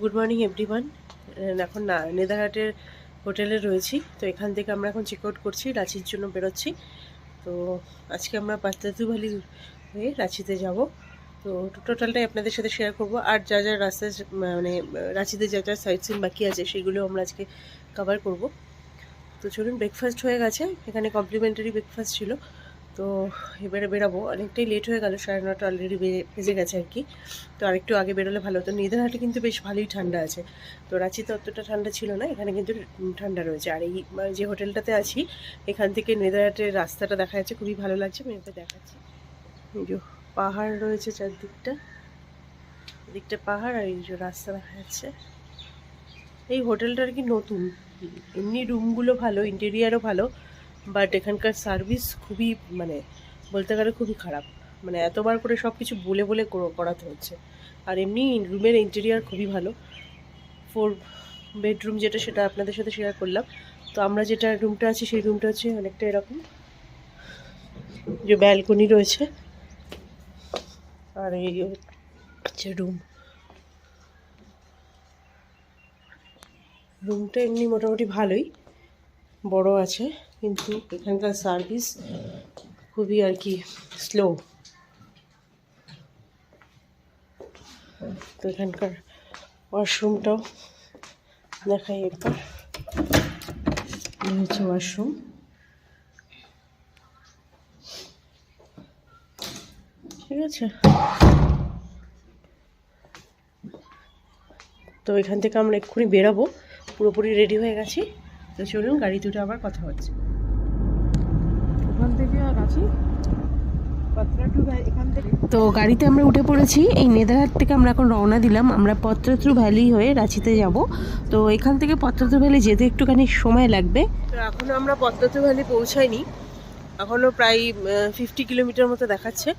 Good morning everyone. এখন না, নেদারহাটের হোটেলে রয়েছি। তো এখান থেকে আমরা এখন চেক আউট করছি, রাঁচির জন্য বেরোচ্ছি। তো আজকে আমরা পাত্রাতু ভ্যালি হয়ে রাঁচিতে যাব। তো টোটালটাই আপনাদের সাথে শেয়ার করব। আর যা যা রাস্তায় মানে রাঁচিতে যা যা সাইট সিন বাকি আছে, সেগুলো আমরা আজকে কভার করব। তো চলুন ব্রেকফাস্ট হয়ে গেছে। এখানে কমপ্লিমেন্টারি ব্রেকফাস্ট ছিল। তো এবারে বেরাবো। অনেকটাই লেট হয়ে গেল, সাড়ে নটা অলরেডি বেজে গেছে আর কি। তো আরেকটু আগে বেরোলে ভালো হতো। নেদারহাটে কিন্তু বেশ ভালোই ঠান্ডা আছে। তো রাঁচিতে অতটা ঠান্ডা ছিল না, এখানে কিন্তু ঠান্ডা রয়েছে। আর এই যে হোটেলটাতে আছি, এখান থেকে নেদারহাটের রাস্তাটা দেখা যাচ্ছে, খুবই ভালো লাগছে। আমি ওকে দেখাচ্ছি। পাহাড় রয়েছে চারদিকটা। এদিকটা পাহাড় আর এই যে রাস্তা দেখা যাচ্ছে। এই হোটেলটা আর কি নতুন। এমনি রুমগুলো ভালো ইন্টেরিয়ারও ভালো। বাট এখানকার সার্ভিস খুবই মানে বলতে গেলে খুবই খারাপ। মানে এতবার করে সব কিছু বলে বলে করাতে হচ্ছে। আর এমনি রুমের ইন্টেরিয়ার খুবই ভালো। ফোর বেডরুম যেটা সেটা আপনাদের সাথে শেয়ার করলাম। তো আমরা যেটা রুমটা আছি, সেই রুমটা হচ্ছে অনেকটা এরকম। যে ব্যালকনি রয়েছে। আর এই হচ্ছে রুম রুমটা এমনি মোটামুটি ভালোই। বড় আছে। কিন্তু এখানকার সার্ভিস খুবই আর কি স্লো তো এখানকার ওয়াশরুমটাও দেখাই একবার। হচ্ছে ওয়াশরুম ঠিক আছে? তো এখান থেকে আমরা এক্ষুনি বেরাবো। পুরোপুরি রেডি হয়ে গেছি। তো চলুন, গাড়ি দুটো আবার কথা হচ্ছে। ওখান থেকে তো গাড়িতে আমরা উঠে পড়েছি। এই নেদারহাট থেকে আমরা এখন রওনা দিলাম। আমরা পত্রত্রু ভ্যালি হয়ে রাঁচিতে যাব। তো এখান থেকে পত্রত্রু ভ্যালি যেতে একটুখানি সময় লাগবে। তো এখনও আমরা পত্রত্রু ভ্যালি পৌঁছাইনি। এখনও প্রায় ফিফটি কিলোমিটার মতো দেখাচ্ছে।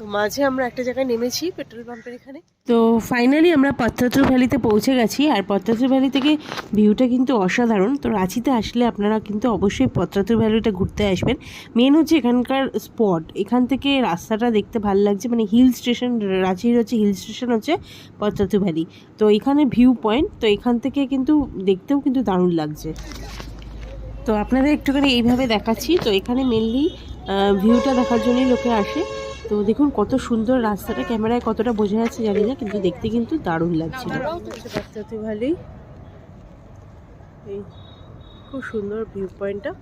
তো মাঝে আমরা একটা জায়গায় নেমেছি পেট্রোল পাম্পের এখানে। তো ফাইনালি আমরা পত্রত্রু ভ্যালিতে পৌঁছে গেছি, আর পত্রত্রু ভ্যালি থেকে ভিউটা কিন্তু অসাধারণ। তো রাঁচিতে আসলে আপনারা কিন্তু অবশ্যই পত্রত্রু ভ্যালিটা ঘুরতে আসবেন। মেন হচ্ছে এখানকার স্পট এখান থেকে রাস্তাটা দেখতে ভালো লাগছে মানে হিল স্টেশন রাঁচির হচ্ছে হিল স্টেশন হচ্ছে পত্রাতু ভ্যালি। তো এখানে ভিউ পয়েন্ট তো এখান থেকে কিন্তু দেখতেও কিন্তু দারুণ লাগছে। তো আপনাদের একটুখানি এইভাবে দেখাচ্ছি। তো এখানে মেনলি ভিউটা দেখার জন্যই লোকে আসে। তো দেখুন, কত সুন্দর রাস্তাটা। ক্যামেরায় কতটা বোঝা যাচ্ছে জানি না, কিন্তু দেখতে কিন্তু দারুণ লাগছিল ভ্যালি এই খুব সুন্দর ভিউ পয়েন্টটা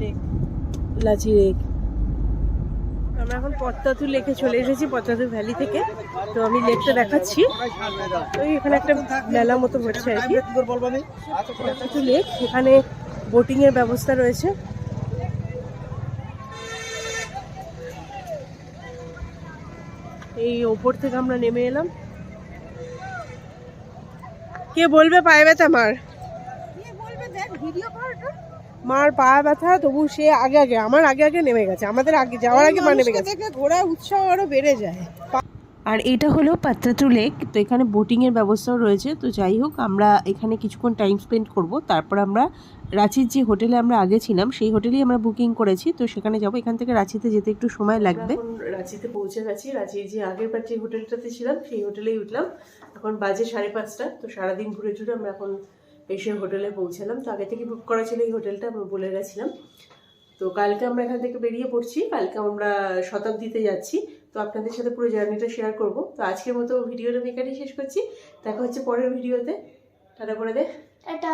লেক লাচি লেক আমরা এখন পদ্মাতু লেকে চলে এসেছি পদ্মাতু ভ্যালি থেকে। তো আমি লেকটা দেখাচ্ছি। ওই এখানে একটা মেলা মতো হচ্ছে আর কি। পদ্মাতু লেক, এখানে বোটিং এর ব্যবস্থা রয়েছে। এই ওপর থেকে আমরা নেমে এলাম। কে বলবে পায়ে ব্যথা মার বলবে দেখ ভিডিও মার পা ব্যথা তবু সে আগে আগে আমার আগে আগে নেমে গেছে। আমাদের আগে যাওয়ার আগে মা নেমে গেছে। দেখে ঘোড়ার উৎসাহ আরও বেড়ে যায়। আর এটা হলো পাত্রাতু লেক তো এখানে বোটিংয়ের ব্যবস্থাও রয়েছে। তো যাই হোক আমরা এখানে কিছুক্ষণ টাইম স্পেন্ড করব। তারপর আমরা রাঁচির যে হোটেলে আমরা আগে ছিলাম সেই হোটেলেই আমরা বুকিং করেছি। তো সেখানে যাব। এখান থেকে রাঁচিতে যেতে একটু সময় লাগবে। রাঁচিতে পৌঁছে গেছি। রাঁচির যে আগের বার যে হোটেলটাতে ছিলাম সেই হোটেলেই উঠলাম। এখন বাজে সাড়ে পাঁচটা। তো সারাদিন ঘুরে ঘুরে আমরা এখন এসে হোটেলে পৌঁছালাম। তো আগে থেকে বুক করা ছিল এই হোটেলটা, আমরা বলে গেছিলাম। তো কালকে আমরা এখান থেকে বেরিয়ে পড়ছি। কালকে আমরা শতাব্দীতে যাচ্ছি। তো আপনাদের সাথে পুরো জার্নিটা শেয়ার করব। তো আজকের মতো ভিডিওটা এখানেই শেষ করছি। দেখা হচ্ছে পরের ভিডিওতে টাটা করে দে। টাটা।